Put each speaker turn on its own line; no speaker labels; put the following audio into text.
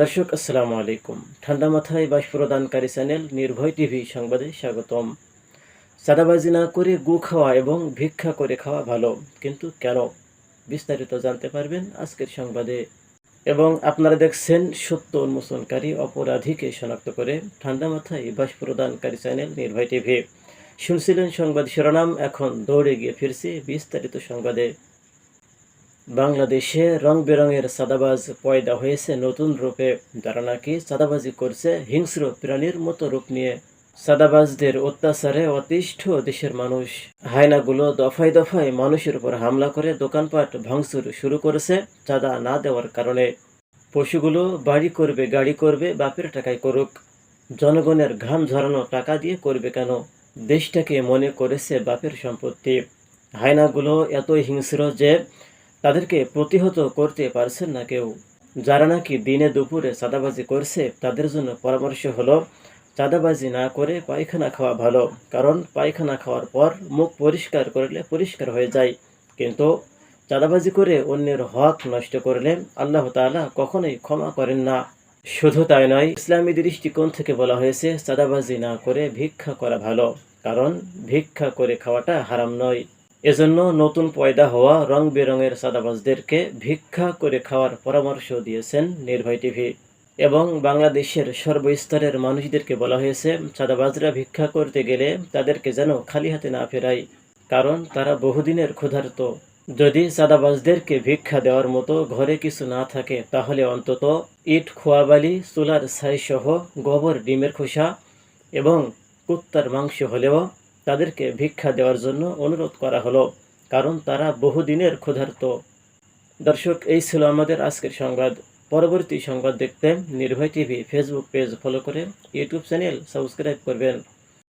দর্শক, আসসালামু আলাইকুম। ঠান্ডা মাথায় বাস প্রদানকারী চ্যানেল নির্ভয় টিভি সংবাদে স্বাগতম। সাদাবাজি না করে গু খাওয়া এবং ভিক্ষা করে খাওয়া ভালো, কিন্তু কেন? বিস্তারিত জানতে পারবেন আজকের সংবাদে। এবং আপনারা দেখছেন সত্য উন্মোচনকারী অপরাধীকে শনাক্ত করে ঠান্ডা মাথায় বাস প্রদানকারী চ্যানেল নির্ভয় টিভি। শুনছিলেন সংবাদ শিরোনাম, এখন দৌড়ে গিয়ে ফিরছি বিস্তারিত সংবাদে। বাংলাদেশে রং বেরঙের সাদাবাজ পয়দা হয়েছে। নতুন রূপে যারা নাকি সাদাবাজি করছে হিংস্র প্রাণীর মতো রূপ নিয়ে। সাদাবাজদের অত্যাচারে অতিষ্ঠ দেশের মানুষ। হায়নাগুলো দফায় দফায় মানুষের উপর হামলা করে দোকানপাট ভাঙচুর শুরু করেছে চাঁদা না দেওয়ার কারণে। পশুগুলো বাড়ি করবে, গাড়ি করবে, বাপের টাকায় করুক। জনগণের ঘাম ঝরানো টাকা দিয়ে করবে কেন? দেশটাকে মনে করেছে বাপের সম্পত্তি। হায়নাগুলো এত হিংস্র যে তাদেরকে প্রতিহত করতে পারছেন না কেউ। যারা নাকি দিনে দুপুরে চাঁদাবাজি করছে, তাদের জন্য পরামর্শ হলো, চাঁদাবাজি না করে পায়খানা খাওয়া ভালো। কারণ পায়খানা খাওয়ার পর মুখ পরিষ্কার করলে পরিষ্কার হয়ে যায়। কিন্তু চাঁদাবাজি করে অন্যের হক নষ্ট করলে আল্লাহ তাআলা কখনোই ক্ষমা করেন না। শুধু তাই নয়, ইসলামী দৃষ্টিকোণ থেকে বলা হয়েছে, চাঁদাবাজি না করে ভিক্ষা করা ভালো। কারণ ভিক্ষা করে খাওয়াটা হারাম নয়। এজন্য নতুন পয়দা হওয়া রং বেরঙের সাদাবাজদেরকে ভিক্ষা করে খাওয়ার পরামর্শ দিয়েছেন নির্ভয় টিভি। এবং বাংলাদেশের সর্বস্তরের মানুষদেরকে বলা হয়েছে, সাদাবাজরা ভিক্ষা করতে গেলে তাদেরকে যেন খালি হাতে না ফেরাই কারণ তারা বহুদিনের ক্ষুধার্ত। যদি সাদাবাজদেরকে ভিক্ষা দেওয়ার মতো ঘরে কিছু না থাকে, তাহলে অন্তত ইট, খোয়াবালি, চুলার ছাই সহ গোবর, ডিমের খোসা এবং কুত্তার মাংস হলেও তাদেরকে ভিক্ষা দেওয়ার জন্য অনুরোধ করা হলো, কারণ তারা বহুদিনের ক্ষুধার্ত। দর্শক, এই ছিল আমাদের আজকের সংবাদ। পরবর্তী সংবাদ দেখতে Nirbhoy TV, Facebook page follow করে ইউটিউব চ্যানেল সাবস্ক্রাইব করবেন।